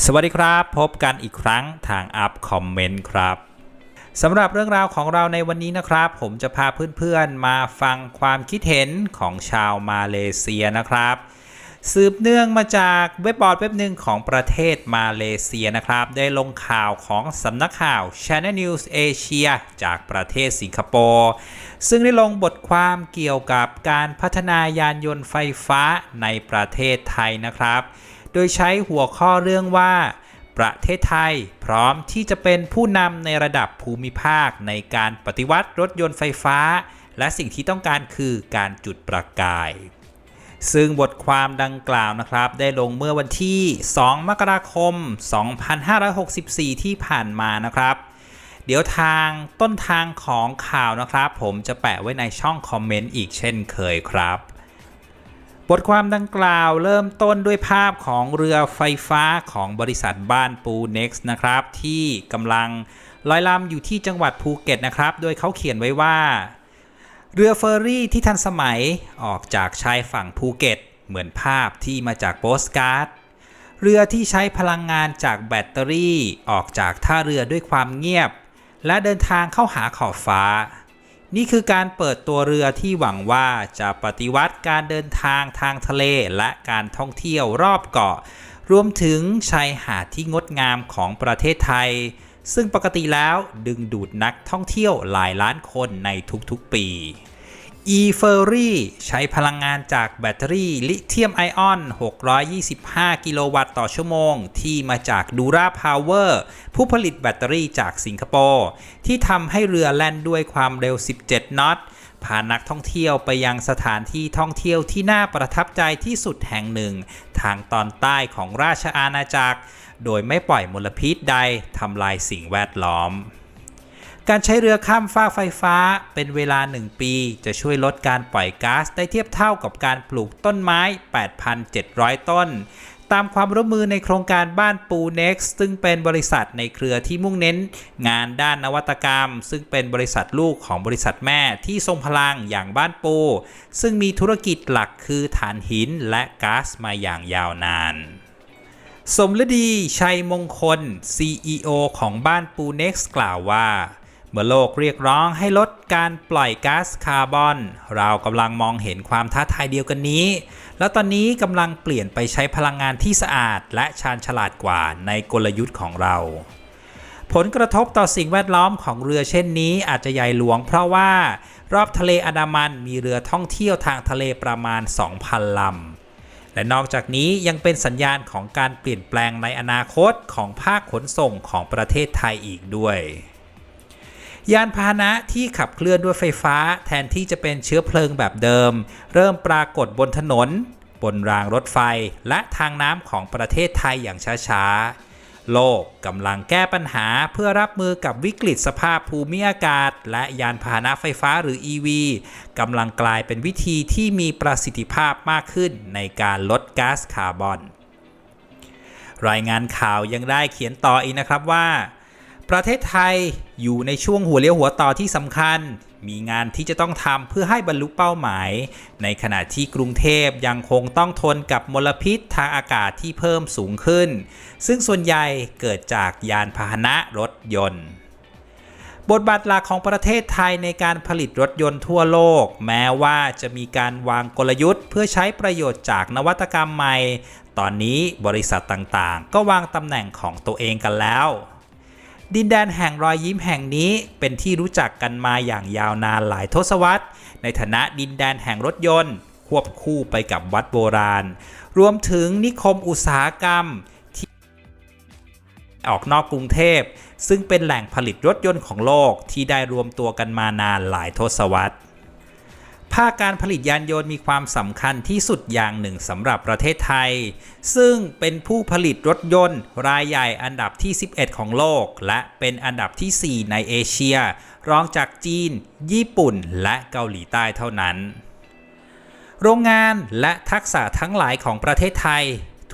สวัสดีครับ พบกันอีกครั้งทางอัพคอมเมนต์ครับสำหรับเรื่องราวของเราในวันนี้นะครับ ผมจะพาเพื่อนๆมาฟังความคิดเห็นของชาวมาเลเซียนะครับ สืบเนื่องมาจากเว็บบอร์ดเว็บหนึ่งของประเทศมาเลเซียนะครับ ได้ลงข่าวของสำนักข่าว Channel News Asia จากประเทศสิงคโปร์ซึ่งได้ลงบทความเกี่ยวกับการพัฒนายานยนต์ไฟฟ้าในประเทศไทยนะครับ โดยใช้หัวข้อเรื่องว่า ประเทศไทยพร้อมที่จะเป็นผู้นำในระดับภูมิภาคในการปฏิวัติรถยนต์ไฟฟ้า และสิ่งที่ต้องการคือการจุดประกาย ซึ่งบทความดังกล่าวนะครับ ได้ลงเมื่อวันที่ 2 มกราคม 2564 ที่ผ่านมานะครับเดี๋ยวทางต้นทางของข่าวนะครับ ผมจะแปะไว้ในช่องคอมเมนต์อีกเช่นเคยครับ บทความดังกล่าวเริ่มต้นด้วยภาพของเรือไฟฟ้าของบริษัทบ้านปู Next นะครับ ที่กำลังลอยลำอยู่ที่จังหวัดภูเก็ตนะครับ โดยเขาเขียนไว้ว่า เรือเฟอร์รี่ที่ทันสมัยออกจากชายฝั่งภูเก็ต เหมือนภาพที่มาจากโปสการ์ดเรือที่ใช้พลังงานจากแบตเตอรี่ออกจากท่าเรือด้วยความเงียบ และเดินทางเข้าหาขอบฟ้า นี่คือการเปิดตัวเรือที่หวังว่าจะปฏิวัติการเดินทางทางทะเลและการท่องเที่ยวรอบเกาะ รวมถึงชายหาดที่งดงามของประเทศไทย ซึ่งปกติแล้วดึงดูดนักท่องเที่ยวหลายล้านคนในทุกๆปี e-Ferry ใช้พลังงานจากแบตเตอรี่ลิเธียมไอออน 625 กิโลวัตต์ต่อชั่วโมง ที่มาจาก Dura Power ผู้ผลิตแบตเตอรี่จากสิงคโปร์ ที่ทำให้เรือแล่นด้วยความเร็ว 17นอตพานักท่องเที่ยวไปยังสถานที่ท่องเที่ยวที่น่าประทับใจที่สุดแห่งหนึ่ง ทางตอนใต้ของราชอาณาจักร โดยไม่ปล่อยมลพิษใดทำลายสิ่งแวดล้อม การใช้เรือข้ามฟากไฟฟ้าเป็นเวลา 1 ปี จะช่วยลดการปล่อยก๊าซได้เทียบเท่ากับการปลูกต้นไม้ 8,700 ต้น ตามความร่วมมือในโครงการบ้านปู Next ซึ่งเป็นบริษัทในเครือที่มุ่งเน้น งานด้านนวัตกรรม ซึ่งเป็นบริษัทลูกของบริษัทแม่ที่ทรงพลังอย่างบ้านปู ซึ่งมีธุรกิจหลักคือถ่านหินและก๊าซมาอย่างยาวนานสมฤดี ชัยมงคล CEO ของบ้านปู Next กล่าวว่า เมื่อโลกเรียกร้องให้ลดการปล่อยก๊าซคาร์บอน เรากำลังมองเห็นความท้าทายเดียวกันนี้ แล้วตอนนี้กำลังเปลี่ยนไปใช้พลังงานที่สะอาด และชาญฉลาดกว่าในกลยุทธ์ของเรา ผลกระทบต่อสิ่งแวดล้อมของเรือเช่นนี้อาจจะใหญ่หลวง เพราะว่ารอบทะเลอันดามันมีเรือท่องเที่ยวทางทะเลประมาณ 2,000 ลำและนอกจากนี้ยังเป็นสัญญาณของการเปลี่ยนแปลงในอนาคตของภาคขนส่งของประเทศไทยอีกด้วย ยานพาหนะที่ขับเคลื่อนด้วยไฟฟ้า แทนที่จะเป็นเชื้อเพลิงแบบเดิม เริ่มปรากฏบนถนน บนรางรถไฟและทางน้ำของประเทศไทยอย่างช้าๆ โลกกำลังแก้ปัญหาเพื่อรับมือกับวิกฤตสภาพภูมิอากาศ และยานพาหนะไฟฟ้าหรือ EV กำลังกลายเป็นวิธีที่มีประสิทธิภาพมากขึ้นในการลดก๊าซคาร์บอน รายงานข่าวยังได้เขียนต่ออีกนะครับว่า ประเทศไทยอยู่ในช่วงหัวเลี้ยวหัวต่อที่สำคัญ มีงานที่จะต้องทำเพื่อให้บรรลุเป้าหมาย ในขณะที่กรุงเทพยังคงต้องทนกับมลพิษทางอากาศที่เพิ่มสูงขึ้น ซึ่งส่วนใหญ่เกิดจากยานพาหนะรถยนต์บทบาทหลักของประเทศไทยในการผลิตรถยนต์ทั่วโลก แม้ว่าจะมีการวางกลยุทธ์เพื่อใช้ประโยชน์จากนวัตกรรมใหม่ ตอนนี้บริษัทต่างๆ ก็วางตำแหน่งของตัวเองกันแล้ว ดินแดนแห่งรอยยิ้มแห่งนี้เป็นที่รู้จักกันมาอย่างยาวนานหลายทศวรรษ ในฐานะดินแดนแห่งรถยนต์ ควบคู่ไปกับวัดโบราณ รวมถึงนิคมอุตสาหกรรมที่ออกนอกกรุงเทพ ซึ่งเป็นแหล่งผลิตรถยนต์ของโลกที่ได้รวมตัวกันมานานหลายทศวรรษ ภาคการผลิตยานยนต์มีความสำคัญที่สุดอย่างหนึ่งสำหรับประเทศไทย ซึ่งเป็นผู้ผลิตรถยนต์ รายใหญ่อันดับที่ 11 ของโลก และเป็นอันดับที่ 4 ในเอเชีย รองจากจีน ญี่ปุ่น และเกาหลีใต้เท่านั้น โรงงานและทักษะทั้งหลายของประเทศไทย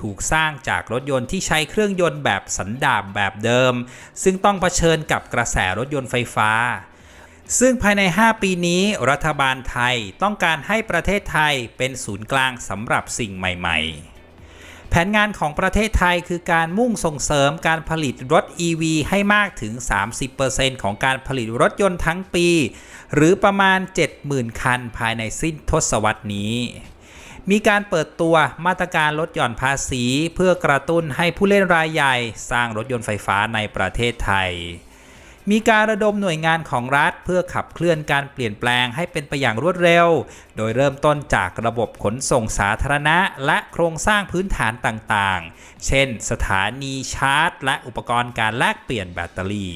ถูกสร้างจากรถยนต์ที่ใช้เครื่องยนต์แบบสันดาปแบบเดิม ซึ่งต้องเผชิญกับกระแสรถยนต์ไฟฟ้า ซึ่งภายใน 5 ปีนี้รัฐบาลไทยต้องการให้ประเทศไทยเป็นศูนย์กลางสำหรับสิ่งใหม่ ๆ แผนงานของประเทศไทยคือการมุ่งส่งเสริมการผลิตรถ EV ให้มากถึง 30%ของการผลิตรถยนต์ทั้งปี หรือประมาณ 70,000 คันภายในสิ้นทศวรรษนี้มีการเปิดตัวมาตรการลดหย่อนภาษี เพื่อกระตุ้นให้ผู้เล่นรายใหญ่ สร้างรถยนต์ไฟฟ้าในประเทศไทย มีการระดมหน่วยงานของรัฐ เพื่อขับเคลื่อนการเปลี่ยนแปลงให้เป็นไปอย่างรวดเร็ว โดยเริ่มต้นจากระบบขนส่งสาธารณะ และโครงสร้างพื้นฐานต่างๆ เช่น สถานีชาร์จ และอุปกรณ์การแลกเปลี่ยนแบตเตอรี่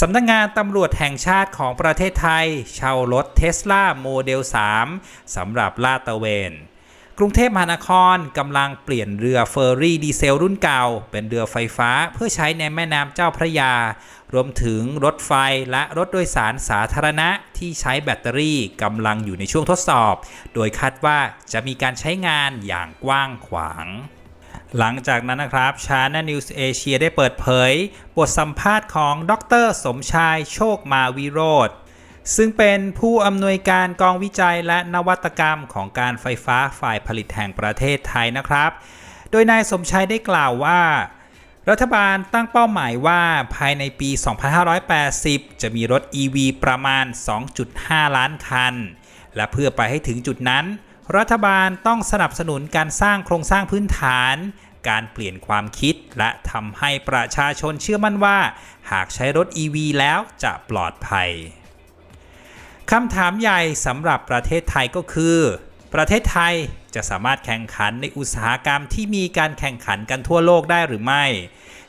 สำนักงงานตำรวจแห่งชาติของประเทศไทย เช่ารถเทสลาโมเดล 3 สำหรับลาดตระเวน กรุงเทพมหานครกำลังเปลี่ยนเรือเฟอร์รี่ดีเซลรุ่นเก่า เป็นเรือไฟฟ้าเพื่อใช้ในแม่น้ำเจ้าพระยา รวมถึงรถไฟและรถโดยสารสาธารณะที่ใช้แบตเตอรี่กำลังอยู่ในช่วงทดสอบ โดยคาดว่าจะมีการใช้งานอย่างกว้างขวางหลังจากนั้นนะครับ China News Asia ได้เปิดเผย บทสัมภาษณ์ของดรสมชายโชคมาวิโรธ ซึ่งเป็นผู้อำนวยการกองวิจัยและนวัตกรรมของการไฟฟ้าฝ่ายผลิตแห่งประเทศไทยนะครับ โดยนายสมชัยได้กล่าวว่า รัฐบาลตั้งเป้าหมายว่าภายในปี 2580 จะมีรถ EV ประมาณ 2.5 ล้านคัน และเพื่อไปให้ถึงจุดนั้น รัฐบาลต้องสนับสนุนการสร้างโครงสร้างพื้นฐานการเปลี่ยนความคิดและทำให้ประชาชนเชื่อมั่นว่า หากใช้รถ EV แล้วจะปลอดภัย คำถามใหญ่สำหรับประเทศไทยก็คือ ประเทศไทยจะสามารถแข่งขันในอุตสาหกรรมที่มีการแข่งขันกันทั่วโลกได้หรือไม่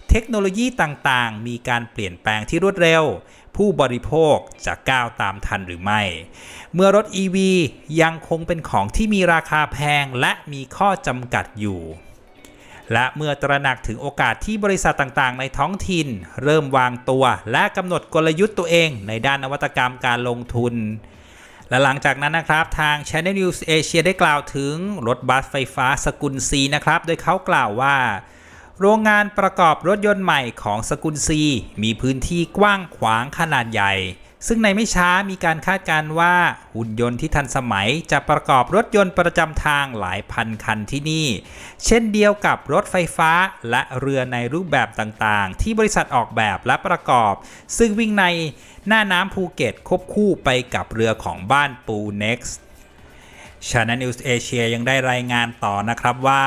เทคโนโลยีต่างๆ มีการเปลี่ยนแปลงที่รวดเร็ว ผู้บริโภคจะก้าวตามทันหรือไม่ เมื่อรถ EV ยังคงเป็นของที่มีราคาแพงและมีข้อจำกัดอยู่ และเมื่อตระหนักถึงโอกาสที่บริษัทต่างๆ ในท้องถิ่น เริ่มวางตัว และกำหนดกลยุทธ์ตัวเองในด้านนวัตกรรมการลงทุน และหลังจากนั้นนะครับทาง Channel News Asia ได้กล่าวถึงรถบัสไฟฟ้าสกุลซีนะครับ โดยเขากล่าวว่า โรงงานประกอบรถยนต์ใหม่ของสกุลซีมีพื้นที่กว้างขวางขนาดใหญ่ ซึ่งในไม่ช้ามีการคาดการณ์ว่าหุ่นยนต์ที่ทันสมัยจะประกอบรถยนต์ประจำทางหลายพันคันที่นี่ เช่นเดียวกับรถไฟฟ้าและเรือในรูปแบบต่างๆ ที่บริษัทออกแบบและประกอบ ซึ่งวิ่งในหน้าน้ำภูเก็ตควบคู่ไปกับเรือของบ้านปู Next Channel News Asia ยังได้รายงานต่อนะครับว่า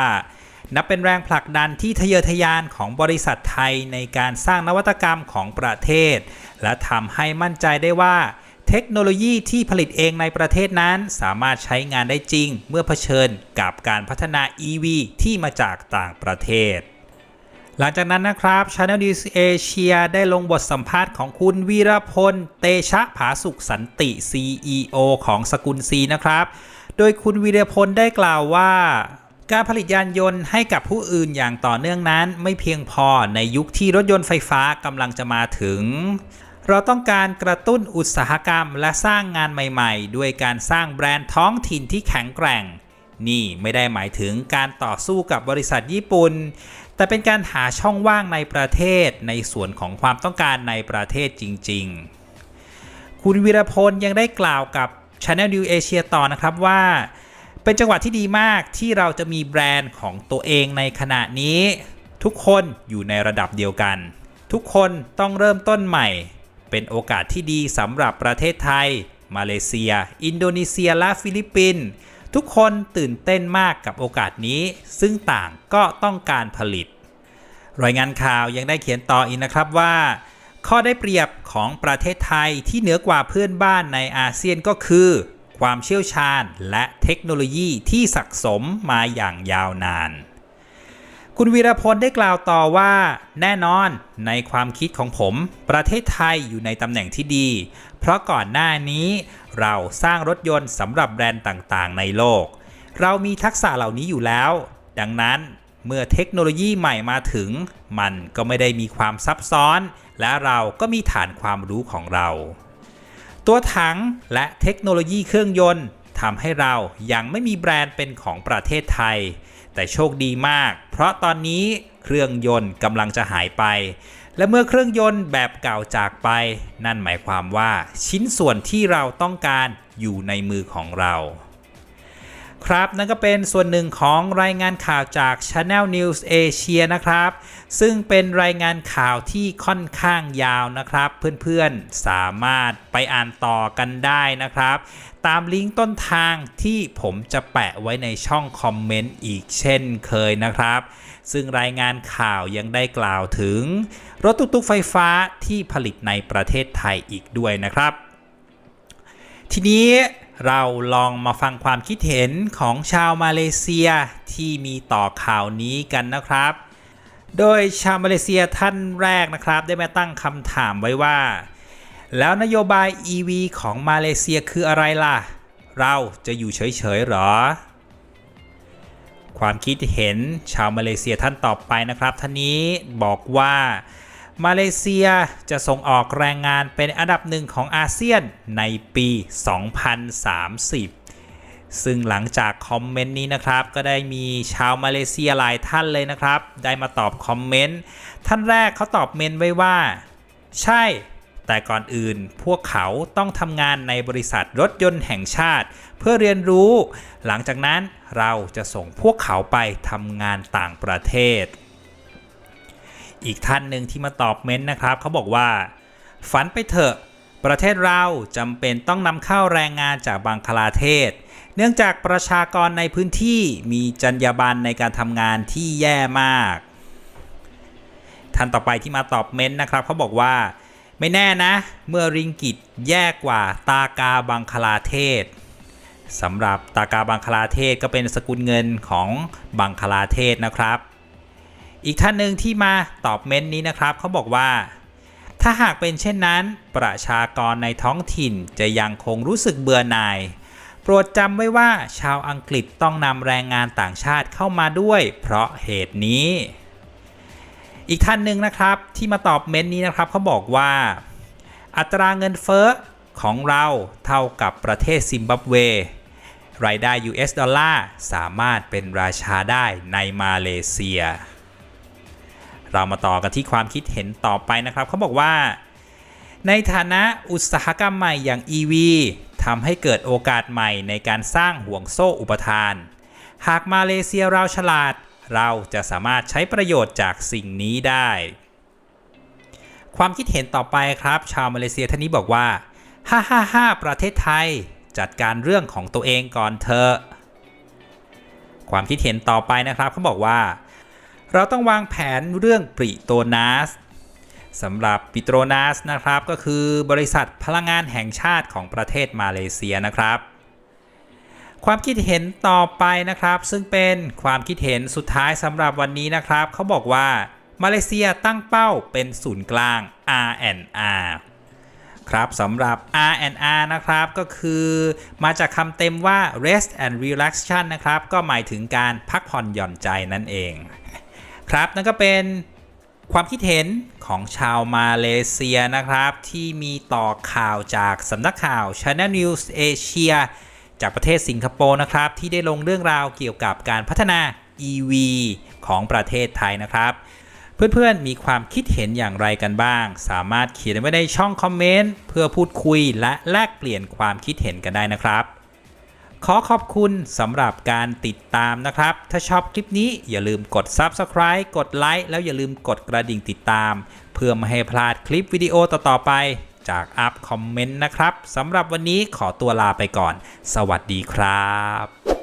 นับเป็นแรงผลักดันที่ทะเยอทะยานของบริษัทไทยในการสร้างนวัตกรรมของประเทศ และทำให้มั่นใจได้ว่า เทคโนโลยีที่ผลิตเองในประเทศนั้นสามารถใช้งานได้จริง เมื่อเผชิญกับการพัฒนา EV ที่มาจากต่างประเทศ หลังจากนั้นนะครับ Channel News Asia ได้ลงบทสัมภาษณ์ของคุณวีรพล เตชะผาสุขสันติ CEO ของสกุลซีนะครับ โดยคุณวีรพลได้กล่าวว่าการผลิตยานยนต์ให้กับผู้อื่นอย่างต่อเนื่องนั้น ไม่เพียงพอในยุคที่รถยนต์ไฟฟ้ากำลังจะมาถึง เราต้องการกระตุ้นอุตสาหกรรมและสร้างงานใหม่ๆ ด้วยการสร้างแบรนด์ท้องถิ่นที่แข็งแกร่ง นี่ไม่ได้หมายถึงการต่อสู้กับบริษัทญี่ปุ่น แต่เป็นการหาช่องว่างในประเทศในส่วนของความต้องการในประเทศจริง ๆ คุณวีรพลยังได้กล่าวกับ Channel New Asia ต่อนะครับว่า เป็นจังหวะที่ดีมากที่เราจะมีแบรนด์ของตัวเองในขณะนี้ ทุกคนอยู่ในระดับเดียวกัน ทุกคนต้องเริ่มต้นใหม่ เป็นโอกาสที่ดีสำหรับประเทศไทย มาเลเซีย อินโดนีเซีย และฟิลิปปินส์ทุกคนตื่นเต้นมากกับโอกาสนี้ ซึ่งต่างก็ต้องการผลิต รายงานข่าวยังได้เขียนต่ออีกนะครับว่า ข้อได้เปรียบของประเทศไทยที่เหนือกว่าเพื่อนบ้านในอาเซียนก็คือ ความเชี่ยวชาญและเทคโนโลยีที่สะสมมาอย่างยาวนาน คุณวีรพลได้กล่าวต่อว่า แน่นอนในความคิดของผม ประเทศไทยอยู่ในตำแหน่งที่ดี เพราะก่อนหน้านี้เราสร้างรถยนต์สำหรับแบรนด์ต่างๆ ในโลก เรามีทักษะเหล่านี้อยู่แล้ว ดังนั้นเมื่อเทคโนโลยีใหม่มาถึง มันก็ไม่ได้มีความซับซ้อน และเราก็มีฐานความรู้ของเรา ตัวถังและเทคโนโลยีเครื่องยนต์ ทำให้เรายังไม่มีแบรนด์เป็นของประเทศไทย แต่โชคดีมาก เพราะตอนนี้เครื่องยนต์กำลังจะหายไป และเมื่อเครื่องยนต์แบบเก่าจากไป นั่นหมายความว่าชิ้นส่วนที่เราต้องการอยู่ในมือของเรา ครับ นั่นก็เป็นส่วนหนึ่งของรายงานข่าวจาก Channel News Asia นะครับ ซึ่งเป็นรายงานข่าวที่ค่อนข้างยาวนะครับ เพื่อนๆสามารถไปอ่านต่อกันได้นะครับ ตามลิงก์ต้นทางที่ผมจะแปะไว้ในช่องคอมเมนต์อีกเช่นเคยนะครับ ซึ่งรายงานข่าวยังได้กล่าวถึง รถตุ๊กๆไฟฟ้าที่ผลิตในประเทศไทยอีกด้วยนะครับ ทีนี้ เราลองมาฟังความคิดเห็นของชาวมาเลเซียที่มีต่อข่าวนี้กันนะครับ โดยชาวมาเลเซียท่านแรกนะครับ ได้มาตั้งคำถามไว้ว่า แล้วนโยบาย EV ของมาเลเซียคืออะไรล่ะ เราจะอยู่เฉยๆหรอ ความคิดเห็นชาวมาเลเซียท่านต่อไปนะครับ ท่านนี้บอกว่า มาเลเซียจะส่งออกแรงงานเป็นอันดับหนึ่งของอาเซียนในปี 2030 ซึ่งหลังจากคอมเมนต์นี้นะครับ ก็ได้มีชาวมาเลเซียหลายท่านเลยนะครับ ได้มาตอบคอมเมนต์ ท่านแรกเขาตอบเมนไว้ว่า ใช่ แต่ก่อนอื่นพวกเขาต้องทำงานในบริษัทรถยนต์แห่งชาติ เพื่อเรียนรู้ หลังจากนั้นเราจะส่งพวกเขาไปทำงานต่างประเทศ อีกท่านหนึ่งที่มาตอบเม้นต์นะครับเขาบอกว่า ฝันไปเถอะ ประเทศเราจำเป็นต้องนำเข้าแรงงานจากบังคลาเทศ เนื่องจากประชากรในพื้นที่มีจรรยาบรรณในการทำงานที่แย่มาก ท่านต่อไปที่มาตอบเม้นต์นะครับเขาบอกว่า ไม่แน่นะ เมื่อริงกิตแย่กว่าตากาบังคลาเทศสำหรับตากาบังคลาเทศก็เป็นสกุลเงินของบังคลาเทศนะครับ อีกท่านหนึ่งที่มาตอบเม้นต์นี้นะครับเขาบอกว่า ถ้าหากเป็นเช่นนั้น ประชากรในท้องถิ่นจะยังคงรู้สึกเบื่อหน่าย โปรดจำไว้ว่าชาวอังกฤษต้องนำแรงงานต่างชาติเข้ามาด้วย เพราะเหตุนี้ อีกท่านหนึ่งนะครับที่มาตอบเม้นต์นี้นะครับเขาบอกว่า อัตราเงินเฟ้อของเราเท่ากับประเทศซิมบับเวรายได้ US ดอลลาร์สามารถเป็นราชาได้ในมาเลเซีย เรามาต่อกันที่ความคิดเห็นต่อไปนะครับ เขาบอกว่า ในฐานะอุตสาหกรรมใหม่อย่าง EV ทำให้เกิดโอกาสใหม่ในการสร้างห่วงโซ่อุปทาน หากมาเลเซียเราฉลาด เราจะสามารถใช้ประโยชน์จากสิ่งนี้ได้ ความคิดเห็นต่อไปครับ ชาวมาเลเซียท่านนี้บอกว่า555ประเทศไทย จัดการเรื่องของตัวเองก่อนเถอะความคิดเห็นต่อไปนะครับเขาบอกว่า เราต้องวางแผนเรื่องปริโตนัสสำหรับปิโตรนัสนะครับก็คือบริษัทพลังงานแห่งชาติของประเทศมาเลเซียนะครับ ความคิดเห็นต่อไปนะครับ ซึ่งเป็นความคิดเห็นสุดท้ายสำหรับวันนี้นะครับ เขาบอกว่ามาเลเซียตั้งเป้าเป็นศูนย์กลาง R&R ครับสำหรับ R&R นะครับก็คือมาจากคำเต็มว่า rest and relaxation นะครับ ก็หมายถึงการพักผ่อนหย่อนใจนั่นเอง ครับนั่นก็เป็นความคิดเห็นของชาวมาเลเซียนะครับ ที่มีต่อข่าวจากสำนักข่าว Channel News Asia จากประเทศสิงคโปร์นะครับ ที่ได้ลงเรื่องราวเกี่ยวกับการพัฒนา EV ของประเทศไทยนะครับ เพื่อนๆมีความคิดเห็นอย่างไรกันบ้าง สามารถเขียนไว้ในช่องคอมเมนต์เพื่อพูดคุยและแลกเปลี่ยนความคิดเห็นกันได้นะครับ ขอขอบคุณสำหรับการติดตามนะครับ ถ้าชอบคลิปนี้อย่าลืมกด Subscribe กดไลค์แล้วอย่าลืมกดกระดิ่งติดตาม เพื่อไม่ให้พลาดคลิปวิดีโอต่อๆไปจากอัพคอมเมนต์นะครับสำหรับวันนี้ขอตัวลาไปก่อน สวัสดีครับ